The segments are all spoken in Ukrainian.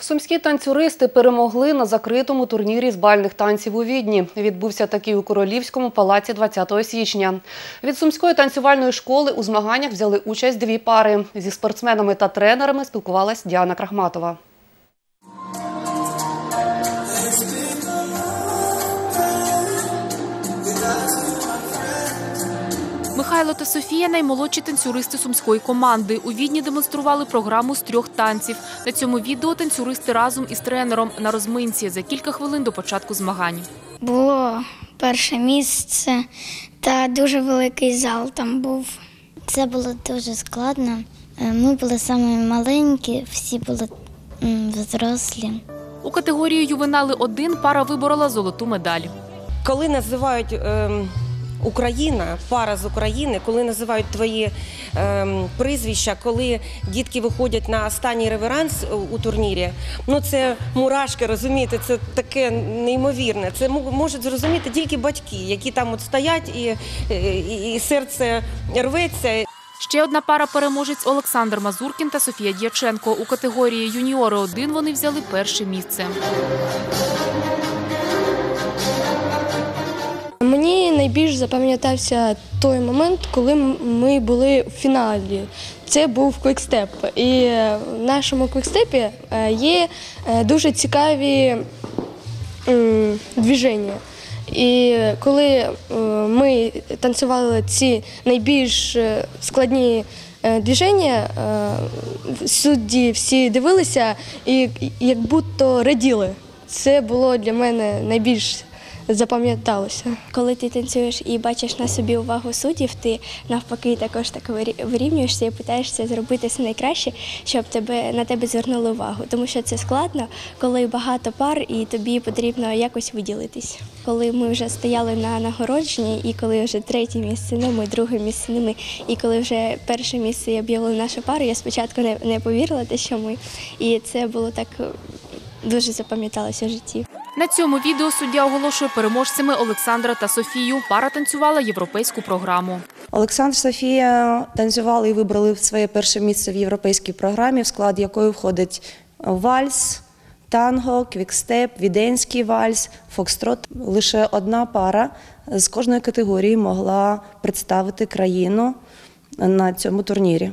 Сумські танцюристи перемогли на закритому турнірі з бальних танців у Відні. Відбувся такий у Королівському палаці 20 січня. Від Сумської танцювальної школи у змаганнях взяли участь дві пари. Зі спортсменами та тренерами спілкувалась Діана Крахматова. Михайло та Софія наймолодші танцюристи сумської команди. У Відні демонстрували програму з трьох танців. На цьому відео танцюристи разом із тренером на розминці за кілька хвилин до початку змагань. Було перше місце та дуже великий зал там був. Це було дуже складно. Е, Ми були самі маленькі, всі були взрослі. У категорії ювенали 1 пара виборола золоту медаль. Коли називають ем, Україна, пара з України, коли називають твої ем, прізвища, коли дітки виходять на останній реверанс у, у турнірі, ну це мурашки, розумієте, це таке неймовірне. Це можуть зрозуміти тільки батьки, які там от стоять і, і, і серце рветься. Ще одна пара переможець Олександр Мазуркін та Софія Дяченко. У категорії юніори 1 вони взяли перше місце. Мені найбільш запам'ятався той момент, коли ми були в фіналі. Це був квікстеп. І е, в нашому квікстепі е, є е, дуже цікаві движення. І коли ми танцювали ці найбільш складні движення, судді всі дивилися і як будто раділи. Це було для мене найбільш запам'яталося. Коли ти танцюєш і бачиш на собі увагу суддів, ти навпаки також так вирі- вирівнюєшся і питаєшся зробити все найкраще, щоб тебе на тебе звернули увагу. Тому що це складно, коли багато пар і тобі потрібно якось виділитись. Коли ми вже стояли на нагородженні, і коли вже третє місце ними, друге місце ними, і коли вже перше місце об'явили нашу пару, я спочатку не, не повірила, те, що ми. І це було так е, дуже запам'яталося в житті. На цьому відео суддя оголошує переможцями Олександра та Софію. Пара танцювала європейську програму. Олександр Софія танцювали і вибрали своє перше місце в європейській програмі, в склад якої входить вальс, танго, квікстеп, віденський вальс, фокстрот. Лише одна пара з кожної категорії могла представити країну на цьому турнірі.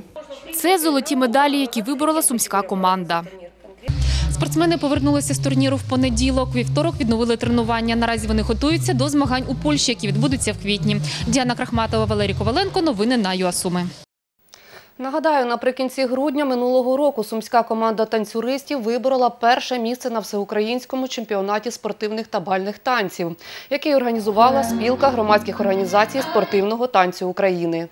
Це золоті медалі, які виборола сумська команда. Спортсмени повернулися з турніру в понеділок. Вівторок відновили тренування. Наразі вони готуються до змагань у Польщі, які відбудуться в квітні. Діана Крахматова, Валерій Коваленко. Новини на ЮАСуми. Нагадаю, наприкінці грудня минулого року сумська команда танцюристів виборола перше місце на всеукраїнському чемпіонаті спортивних та бальних танців, який організувала спілка громадських організацій спортивного танцю України.